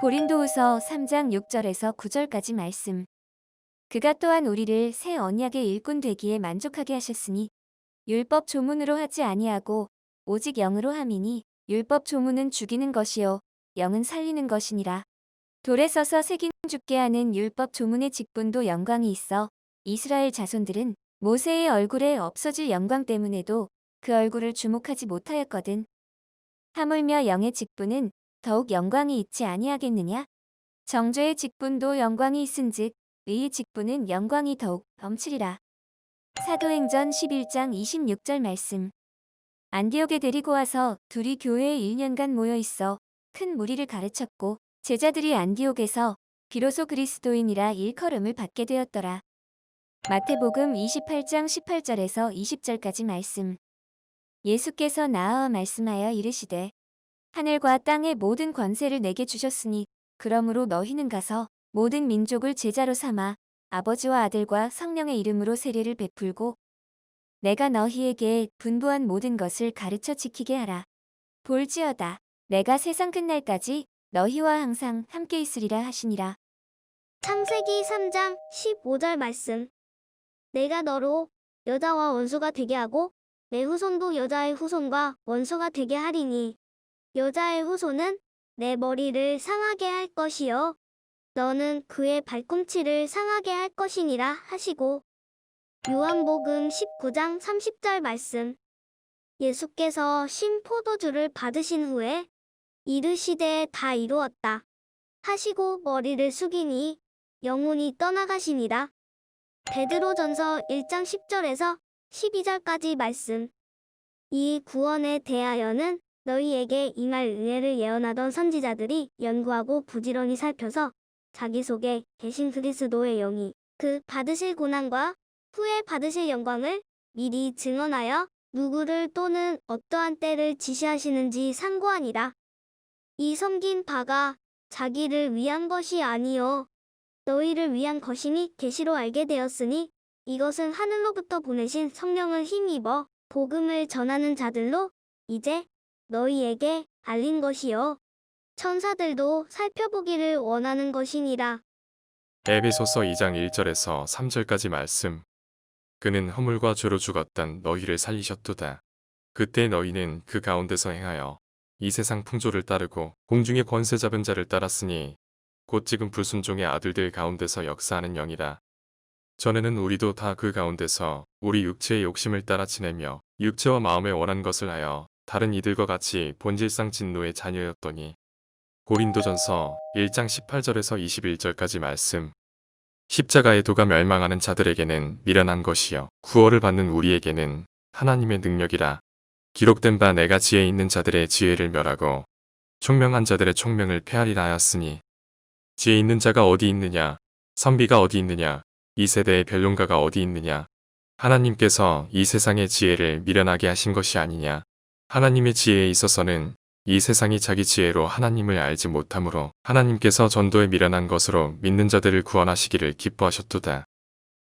고린도후서 3장 6절에서 9절까지 말씀. 그가 또한 우리를 새 언약의 일꾼 되기에 만족하게 하셨으니 율법 조문으로 하지 아니하고 오직 영으로 함이니 율법 조문은 죽이는 것이요 영은 살리는 것이니라. 돌에 서서 새긴 죽게 하는 율법 조문의 직분도 영광이 있어 이스라엘 자손들은 모세의 얼굴에 없어질 영광 때문에도 그 얼굴을 주목하지 못하였거든. 하물며 영의 직분은 더욱 영광이 있지 아니하겠느냐? 정죄의 직분도 영광이 있은즉 의의 직분은 영광이 더욱 넘치리라. 사도행전 11장 26절 말씀. 안디옥에 데리고 와서 둘이 교회에 1년간 모여 있어 큰 무리를 가르쳤고 제자들이 안디옥에서 비로소 그리스도인이라 일컬음을 받게 되었더라. 마태복음 28장 18절에서 20절까지 말씀. 예수께서 나와 말씀하여 이르시되 하늘과 땅의 모든 권세를 내게 주셨으니 그러므로 너희는 가서 모든 민족을 제자로 삼아 아버지와 아들과 성령의 이름으로 세례를 베풀고 내가 너희에게 분부한 모든 것을 가르쳐 지키게 하라. 볼지어다 내가 세상 끝날까지 너희와 항상 함께 있으리라 하시니라. 창세기 3장 15절 말씀. 내가 너로 여자와 원수가 되게 하고 내 후손도 여자의 후손과 원수가 되게 하리니 여자의 후손은 내 머리를 상하게 할 것이요 너는 그의 발꿈치를 상하게 할 것이니라 하시고 요한복음 19장 30절 말씀. 예수께서 신 포도주를 받으신 후에 이르시되 다 이루었다 하시고 머리를 숙이니 영혼이 떠나가시니라. 베드로전서 1장 10절에서 12절까지 말씀. 이 구원에 대하여는 너희에게 임할 은혜를 예언하던 선지자들이 연구하고 부지런히 살펴서 자기 속에 계신 그리스도의 영이 그 받으실 고난과 후에 받으실 영광을 미리 증언하여 누구를 또는 어떠한 때를 지시하시는지 상고하니라. 이 섬긴 바가 자기를 위한 것이 아니요 너희를 위한 것이니 계시로 알게 되었으니 이것은 하늘로부터 보내신 성령을 힘입어 복음을 전하는 자들로 이제 너희에게 알린 것이요 천사들도 살펴보기를 원하는 것이니라. 에베소서 2장 1절에서 3절까지 말씀. 그는 허물과 죄로 죽었던 너희를 살리셨도다. 그때 너희는 그 가운데서 행하여 이 세상 풍조를 따르고 공중의 권세 잡은 자를 따랐으니 곧 지금 불순종의 아들들 가운데서 역사하는 영이라. 전에는 우리도 다 그 가운데서 우리 육체의 욕심을 따라 지내며 육체와 마음에 원한 것을 하여 다른 이들과 같이 본질상 진노의 자녀였더니 고린도전서 1장 18절에서 21절까지 말씀. 십자가의 도가 멸망하는 자들에게는 미련한 것이요 구원을 받는 우리에게는 하나님의 능력이라. 기록된 바 내가 지혜 있는 자들의 지혜를 멸하고 총명한 자들의 총명을 폐하리라 하였으니 지혜 있는 자가 어디 있느냐? 선비가 어디 있느냐? 이 세대의 변론가가 어디 있느냐? 하나님께서 이 세상의 지혜를 미련하게 하신 것이 아니냐 하나님의 지혜에 있어서는 이 세상이 자기 지혜로 하나님을 알지 못하므로 하나님께서 전도에 미련한 것으로 믿는 자들을 구원하시기를 기뻐하셨도다.